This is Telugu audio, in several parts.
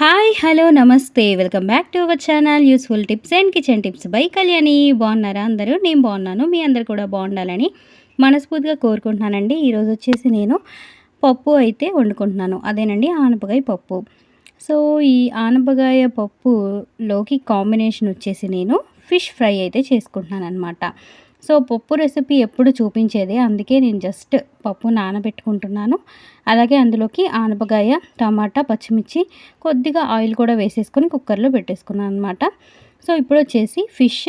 హాయ్ హలో నమస్తే. Welcome back to our channel. Useful tips and kitchen tips by Kalyani. బాగున్నారా అందరూ? నేను బాగున్నాను. మీ అందరు కూడా బాగుండాలని మనస్ఫూర్తిగా కోరుకుంటున్నానండి. ఈరోజు వచ్చేసి నేను పప్పు అయితే వండుకుంటున్నాను. అదేనండి ఆనపకాయ పప్పు. సో ఈ ఆనపకాయ పప్పులోకి కాంబినేషన్ వచ్చేసి నేను ఫిష్ ఫ్రై అయితే చేసుకుంటున్నాను అనమాట సో పప్పు రెసిపీ ఎప్పుడు చూపించేదే అందుకే నేను జస్ట్ పప్పు నానబెట్టుకుంటున్నాను. అలాగే అందులోకి ఆనపకాయ టమాటా పచ్చిమిర్చి కొద్దిగా ఆయిల్ కూడా వేసేసుకొని కుక్కర్లో పెట్టేసుకున్నాను అనమాట సో ఇప్పుడు వచ్చేసి ఫిష్.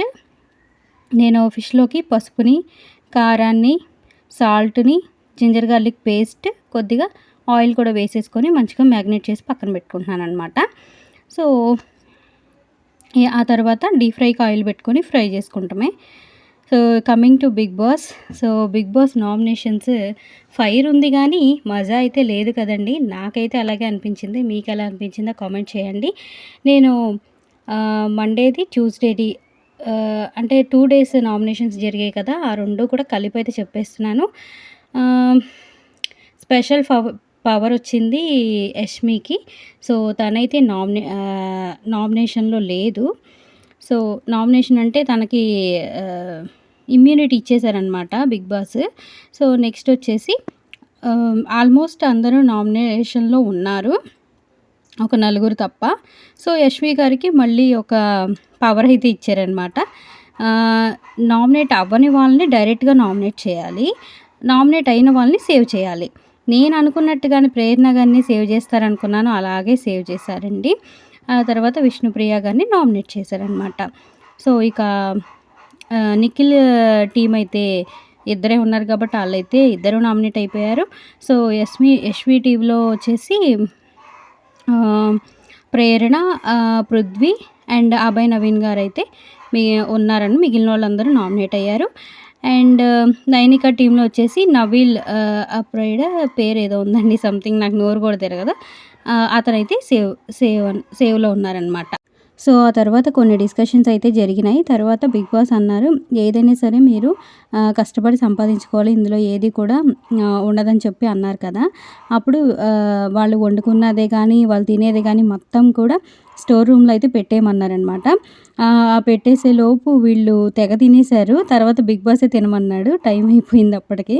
నేను ఫిష్లోకి పసుపుని కారాన్ని సాల్ట్ని జింజర్ గార్లిక్ పేస్ట్ కొద్దిగా ఆయిల్ కూడా వేసేసుకొని మంచిగా మ్యాగ్నేట్ చేసి పక్కన పెట్టుకుంటున్నాను అనమాట సో ఆ తర్వాత డీప్ ఫ్రైకి ఆయిల్ పెట్టుకొని fry చేసుకుంటామే. So coming to Bigg Boss so Bigg Boss nominations fire ఉంది కానీ మజా అయితే లేదు కదండి. నాకైతే అలాగే అనిపించింది. మీకు ఎలా అనిపించిందో కామెంట్ చేయండి. నేను మండేది ట్యూస్డేది అంటే టూ డేస్ నామినేషన్స్ జరిగాయి కదా. ఆ రెండు కూడా కలిపి అయితే చెప్పేస్తున్నాను. స్పెషల్ పవర్ పవర్ వచ్చింది యష్మికి. సో తనైతే నామినే నామినేషన్లో లేదు. సో నామినేషన్ అంటే తనకి ఇమ్యూనిటీ ఇచ్చేసారనమాట బిగ్ బాస్. సో నెక్స్ట్ వచ్చేసి um, ఆల్మోస్ట్ అందరూ నామినేషన్లో ఉన్నారు. ఒక నలుగురు తప్ప. సో యశ్వి గారికి మళ్ళీ ఒక పవర్ అయితే ఇచ్చారనమాట నామినేట్ అవ్వని వాళ్ళని డైరెక్ట్గా నామినేట్ చేయాలి. నామినేట్ అయిన వాళ్ళని సేవ్ చేయాలి. నేను అనుకున్నట్టుగానే ప్రేరణ గారిని సేవ్ చేస్తారనుకున్నాను. అలాగే సేవ్ చేశారండి. ఆ తర్వాత విష్ణుప్రియ గారిని నామినేట్ చేశారనమాట సో ఇక నిఖిల్ టీం అయితే ఇద్దరే ఉన్నారు కాబట్టి వాళ్ళైతే ఇద్దరు నామినేట్ అయిపోయారు. సో ఎస్వి ఎస్వి టీవీలో వచ్చేసి ప్రేరణ పృథ్వీ అండ్ అభయ్ నవీన్ గారు అయితే మీ ఉన్నారని మిగిలిన వాళ్ళందరూ నామినేట్ అయ్యారు. అండ్ నైనిక టీంలో వచ్చేసి నవీల్ అప్రైడ్ పేరు ఏదో ఉందండి సంథింగ్ నాకు నోరు కూడా కదా అతనైతే సేవ్ సేవ్ సేవ్లో ఉన్నారనమాట సో ఆ తర్వాత కొన్ని డిస్కషన్స్ అయితే జరిగినాయి. తర్వాత బిగ్ బాస్ అన్నారు ఏదైనా సరే మీరు కష్టపడి సంపాదించుకోవాలి ఇందులో ఏది కూడా ఉండదని చెప్పి అన్నారు కదా. అప్పుడు వాళ్ళు వండుకున్నదే కానీ వాళ్ళు తినేదే కానీ మొత్తం కూడా స్టోర్ రూమ్లో అయితే పెట్టేయమన్నారనమాట పెట్టేసే లోపు వీళ్ళు తెగ తినేశారు. తర్వాత బిగ్ బాసే తినమన్నాడు. టైం అయిపోయింది అప్పటికి.